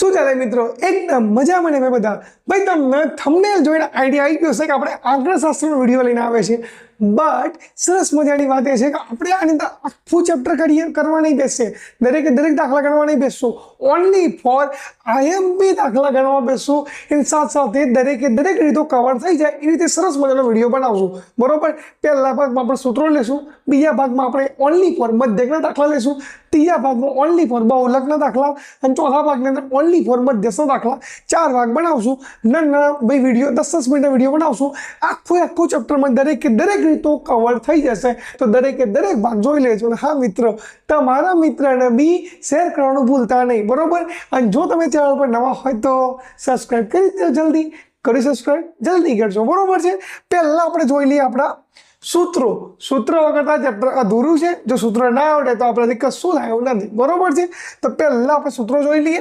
શું ચાલે મિત્રો? એકદમ મજા મને મેં બધા? ભાઈ, તમને થંબનેલ જોઈને આઈડિયા આવી ગયો છે કે આપણે આંકડાશાસ્ત્રનો વીડિયો લઈને આવે છે. બટ સરસ મજાની વાત એ છે કે આપણે આની અંદર આખું ચેપ્ટર કરીએ કરવા નહીં બેસીએ. દરેકે દરેક દાખલા ગણવા નહીં બેસશું ઓનલી ફોર આઈએમપી દાખલા ગણવા બેસશું એની સાથે સાથે દરેકે દરેક રીતો કવર થઈ જાય. એ રીતે સરસ મજાનો વીડિયો બનાવશું. બરાબર? પહેલા ભાગમાં આપણે સૂત્રો લેશું. બીજા ભાગમાં આપણે ઓનલી ફોર મધ્યકના દાખલા લેશું. ત્રીજા ભાગમાં ઓનલી ફોર બહુલકના દાખલા. અને ચોથા ભાગની અંદર ઓનલી ફોર મધ્યસ્થના દાખલા. ચાર ભાગ બનાવશું. નાના ભાઈ વીડિયો દસ દસ મિનિટના વીડિયો બનાવશું. આખું આખું ચેપ્ટરમાં દરેકે દરેક રીતો કવર થઈ જશે. તો દરેકે દરેક ભાગ જોઈ લેજો. અને હા, મિત્રો, તમારા મિત્રને બી શેર કરવાનું ભૂલતા નહીં. બરાબર? અને જો તમે ચેનલ પર નવા હોય તો સબસ્ક્રાઈબ કરી દો જલ્દી. કરી સબસ્ક્રાઈબ જલ્દી કરજો. બરાબર છે? પહેલાં આપણે જોઈ લઈએ આપણા સૂત્રો. સૂત્ર વગર ચેપ્ટર અધૂરું છે. જો સૂત્ર ના આવડે તો આપણે કશું થાય એવું નથી. બરોબર છે? તો પહેલાં આપણે સૂત્રો જોઈ લઈએ.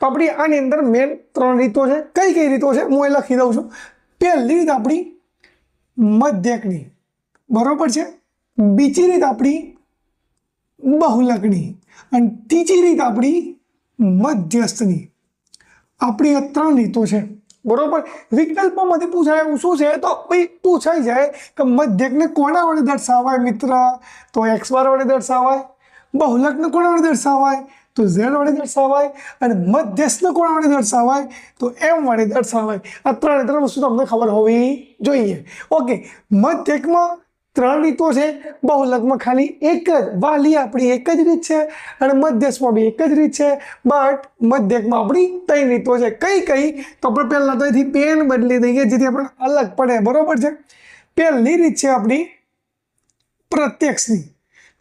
તો આપણી આની અંદર મેન ત્રણ રીતો છે. કઈ કઈ રીતો છે? હું એ લખી દઉં છું. પહેલી રીત આપણી મધ્યકની. બરોબર છે? બીજી રીત આપણી બહુલકની અને ત્રીજી રીત આપણી મધ્યસ્થની. આપણી આ ત્રણ રીતો છે. બરોબર? વિકલ્પોમાંથી પૂછાય એવું શું છે? તો ભાઈ પૂછાઈ જાય કે મધ્યકને કોના વડે દર્શાવાય મિત્ર? તો એક્સ બાર વડે દર્શાવાય બહુલકને કોના વડે દર્શાવાય? તો ઝેડ વડે દર્શાવાય અને મધ્યસ્થને કોના વડે દર્શાવાય? તો એમ વડે દર્શાવાય. આ ત્રણે ત્રણ વસ્તુ તમને ખબર હોવી જોઈએ. ઓકે. મધ્યકમાં ત્રણ રીતો છે. બહુલકમાં ખાલી એક જ. વાલી આપણી એક જ રીત છે અને મધ્યસ્થમાં બી એક જ રીત છે. બટ મધ્યકમાં આપણી ત્રણ રીતો છે. કઈ કઈ? તો આપણે પહેલાં તો અહીંથી પેન બદલી દઈએ, જેથી આપણે અલગ પડે. બરાબર છે? પહેલી રીત છે આપણી પ્રત્યક્ષની.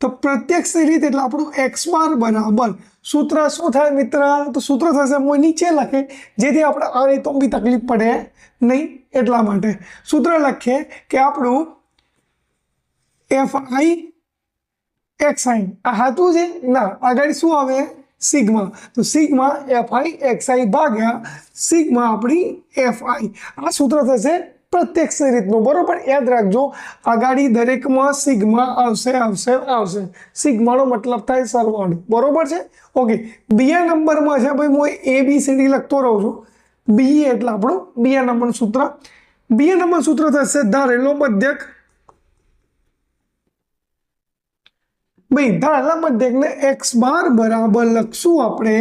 તો પ્રત્યક્ષની રીત એટલે આપણું એક્સ બાર બરાબર. સૂત્ર શું થાય મિત્ર? તો સૂત્ર થશે હું નીચે લખે, જેથી આપણે આ રીતો બી તકલીફ પડે નહીં એટલા માટે. સૂત્ર લખીએ કે આપણું એફ આઈ એક્સ આઈ આ હાથું છે ના. આગળ શું આવે? સિગ્મા. તો sigma F I X I ભાગ્યા સિગ્મા આપણી એફ આઈ આ સૂત્ર થશે પ્રત્યક્ષ રીતનું. બરોબર? યાદ રાખજો. આગાડી દરેકમાં સિગ્મા આવશે આવશે આવશે. સિગ્માનો મતલબ થાય સરવાળો. બરોબર છે? ઓકે. બીજા નંબરમાં છે ભાઈ, હું એ બી સી ડી લખતો રહું છું. બી એટલે આપણું બીજા નંબરનું સૂત્ર. બીજા નંબર સૂત્ર થશે ધારેલો મધ્યક ધારેલા મધ્યકને એક્સ બાર બરાબર લખશું આપણે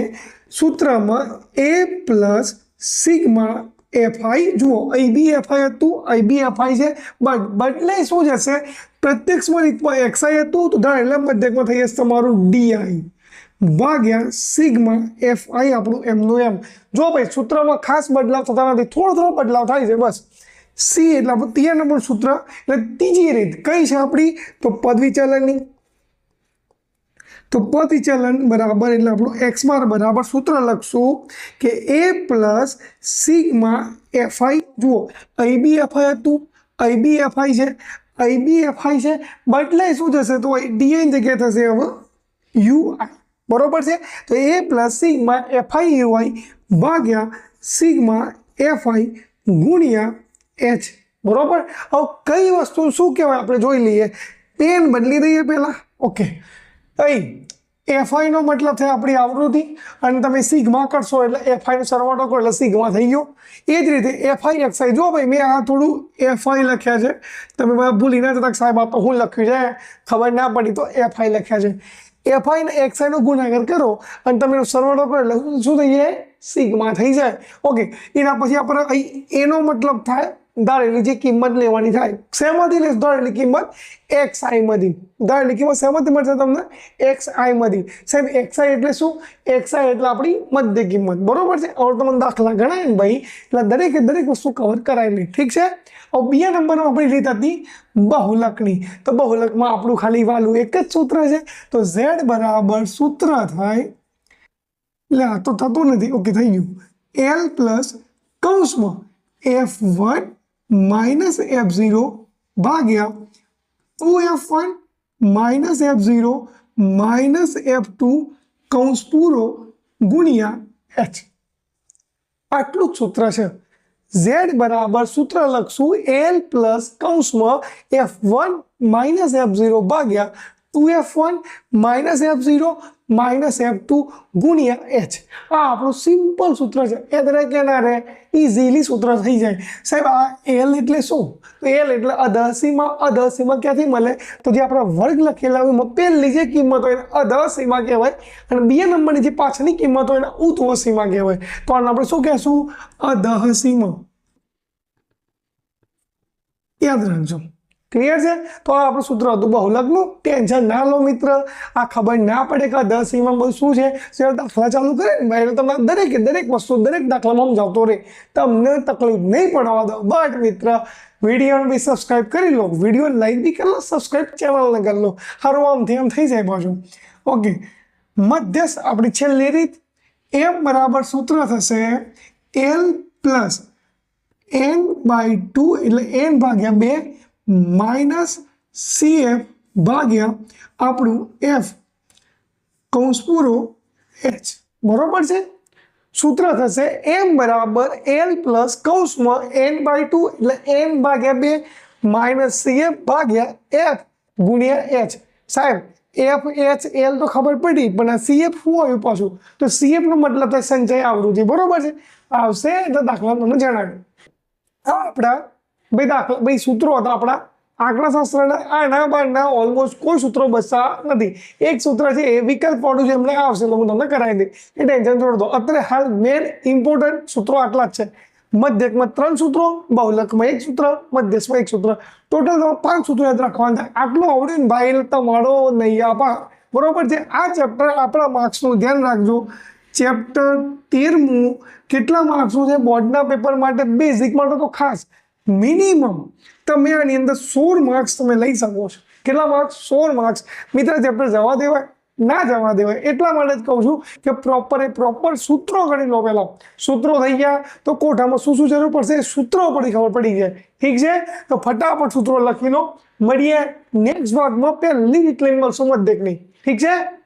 સૂત્રમાં એ પ્લસ સિગ્મા એફઆઈ જુઓ, અહીં બી એફઆઈ હતું, અહીં બી એફઆઈ છે. બટ બદલે શું જશે? પ્રત્યક્ષમાં રીતમાં એક્સઆઈ હતું, તો ધારેલા મધ્યકમાં થઈ જશે તમારું ડીઆઈ ભાગ્યા સિગ્મા એફ આઈ આપણું એમનું એમ. જો ભાઈ, સૂત્રમાં ખાસ બદલાવ થતા નથી, થોડો થોડો બદલાવ થાય છે, બસ. સી એટલે આપણું ત્રીજા નંબર સૂત્ર, એટલે ત્રીજી રીત કઈ છે આપણી? તો પદ વિચલનની તો પદ વિચલન બરાબર, એટલે આપણું એક્સ બાર બરાબર સૂત્ર લખશું કે એ પ્લસ સિગ્મા એફઆઈ જુઓ અહીં બી એફઆઈ હતું અહીં બી એફઆઈ છે અહીં બી એફઆઈ છે બદલાય શું થશે તો ડીએન જગ્યાએ થશે હવે યુઆઈ બરોબર છે? તો A plus sigma FI UI ભાગ્યા સિગ્મા એફઆઈ ગુણ્યા એચ બરોબર? હવે કઈ વસ્તુ શું કહેવાય? આપણે જોઈ લઈએ. પેન બદલી દઈએ પહેલાં. ઓકે અહીં એફઆઈનો મતલબ થાય આપણી આવૃત્તિ, અને તમે સિગ્મા કરશો એટલે એફઆઈનો સરવાળો કરો એટલે સિગ્મા થઈ ગયો. એ જ રીતે એફઆઈ એક્સઆઈ જો ભાઈ મેં આ થોડું એફઆઈ લખ્યા છે, તમે બધા ભૂલી ના જતા સાહેબ આ તો હું લખ્યું છે, ખબર ના પડી તો એફઆઈ લખ્યા છે. એફઆઈ ને એક્સઆઈનો ગુણાકાર કરો, અને તમે સરવાળો કરો એટલે શું થઈ જાય? સિગ્મા થઈ જાય. ઓકે એના પછી આપણે અહીં એનો મતલબ થાય ધારેલી જે કિંમત લેવાની થાય. શેમાંથી લેશ ધારેલી કિંમત? એક્સ આઈમાંથી ધારેલી કિંમત શેમાંથી મળશે તમને? એક્સ આઈમાંથી સાહેબ, એક્સ આઈ એટલે શું? એક્સ આઈ એટલે આપણી મધ્ય કિંમત. બરોબર છે? હવે તમને દાખલા ગણાય ને ભાઈ, એટલે દરેકે દરેક વસ્તુ કવર કરાયેલી ઠીક છે? હવે બીજા નંબરમાં આપણી રીત હતી બહુલકની તો બહુલકમાં આપણું ખાલી વાલું એક જ સૂત્ર છે. તો ઝેડ બરાબર સૂત્ર થાય એટલે આ તો થતું નથી. ઓકે, થઈ ગયું. એલ પ્લસ કૌંસમાં F one minus F zero ભાગ્યા two F one minus F zero minus F two કૌંસ પૂરો ગુણ્યા એચ આટલું જ સૂત્ર છે. ઝેડ બરાબર સૂત્ર લખશું એલ પ્લસ કૌંસમાં F one minus F zero ભાગ્યા two F one minus F zero minus F two ગુણ્યા એચ. આ આપણું સિમ્પલ સૂત્ર છે. એ દરેક એના રે ઇઝીલી સૂત્ર થઈ જાય. સાહેબ, આ એલ એટલે શું? તો એલ એટલે અધસીમાં અધસીમાં ક્યાંથી મળે? તો જે આપણા વર્ગ લખેલા હોય એમાં પહેલી જે કિંમત હોય એને અધસીમાં કહેવાય અને બે નંબરની જે પાછળની કિંમત હોય એને ઉત્વસીમાં કહેવાય. તો આને આપણે શું કહેશું? અધસીમાં. યાદ રાખજો. ક્લિયર છે? તો આ આપણું સૂત્ર હતું બહુલકનું. ટેન્શન ના લો મિત્ર. આ ખબર ના પડે કે દસ એમાં બધું શું છે. શેર દાખલા ચાલુ કરે ને ભાઈ તમને દરેક દરેક વસ્તુ દરેક દાખલામાં સમજાવતો રહે તમને તકલીફ નહીં પડવા દો. બટ મિત્ર. વિડીયોને બી સબસ્ક્રાઈબ કરી લો. વીડિયો લાઈક બી કરી લો. સબસ્ક્રાઈબ ચેનલને કરી લો. સારું આમથી આમ થઈ જાય પાછું. ઓકે મધ્યસ્થ આપણી છેલ્લી રીત. એમ બરાબર સૂત્ર થશે L plus N by two એટલે એન ભાગ્યા બે માઇનસ સી એફ ભાગ્યા આપણું એફ. કૌંસ પૂરો એચ. બરોબર છે? સૂત્ર થશે એમ બરાબર એલ પ્લસ કૌંસમાં એન બાય ટુ એટલે એન ભાગ્યા બે માઇનસ સી એફ ભાગ્યા એફ ગુણ્યા એચ. સાહેબ, એફ, એચ, એલ તો ખબર પડી, પણ આ સી એફ શું આવ્યું પાછું? તો સી એફનો મતલબ થાય સંચય આવૃત્તિ. બરોબર છે? આવશે તો દાખલા તમને જણાવ્યું. આ આપણા ભાઈ દાખલા ભાઈ સૂત્રો હતા આપણા. આંકડાશાસ્ત્રના આના બારના ઓલમોસ્ટ કોઈ સૂત્રો બસતા નથી. એક સૂત્ર છે એ વિકલ્પ વાળું છે એમને આવશે તો હું તમને કરાવી દઈશ. એ ટેન્શન છોડ દો અત્યારે હાલ મેન ઇમ્પોર્ટન્ટ સૂત્રો આટલા જ છે. મધ્યકમાં ત્રણ સૂત્રો, બહુલકમાં એક સૂત્ર, મધ્યસ્થમાં એક સૂત્ર. ટોટલ પાંચ સૂત્રો યાદ રાખવાના આટલું આવડ્યું ભાઈ તમારો નહીં આપા. બરોબર છે? આ ચેપ્ટર આપણા માર્ક્સનું ધ્યાન રાખજો. ચેપ્ટર તેરમું કેટલા માર્ક્સનું છે? બોર્ડના પેપર માટે બેઝિક માટે તો ખાસ. મિનિમમ તમે આની અંદર સોળ માર્ક્સ તમે લઈ શકો છો. કેટલા માર્ક્સ સોળ માર્ક્સ મિત્ર ચેપ્ટર જવા દેવાય, ના જવા દેવાય, એટલા માટે જ કહું છું કે પ્રોપર એ પ્રોપર સૂત્રો ગણી લો પહેલાં. સૂત્રો થઈ ગયા તો કોઠામાં શું શું જરૂર પડશે? સૂત્રો પડી ખબર પડી જાય. ઠીક છે? તો ફટાફટ સૂત્રો લખી લો. મળીએ નેક્સ્ટ ભાગમાં પહેલી ટ્રેન મળશું મત દેખની. ઠીક છે?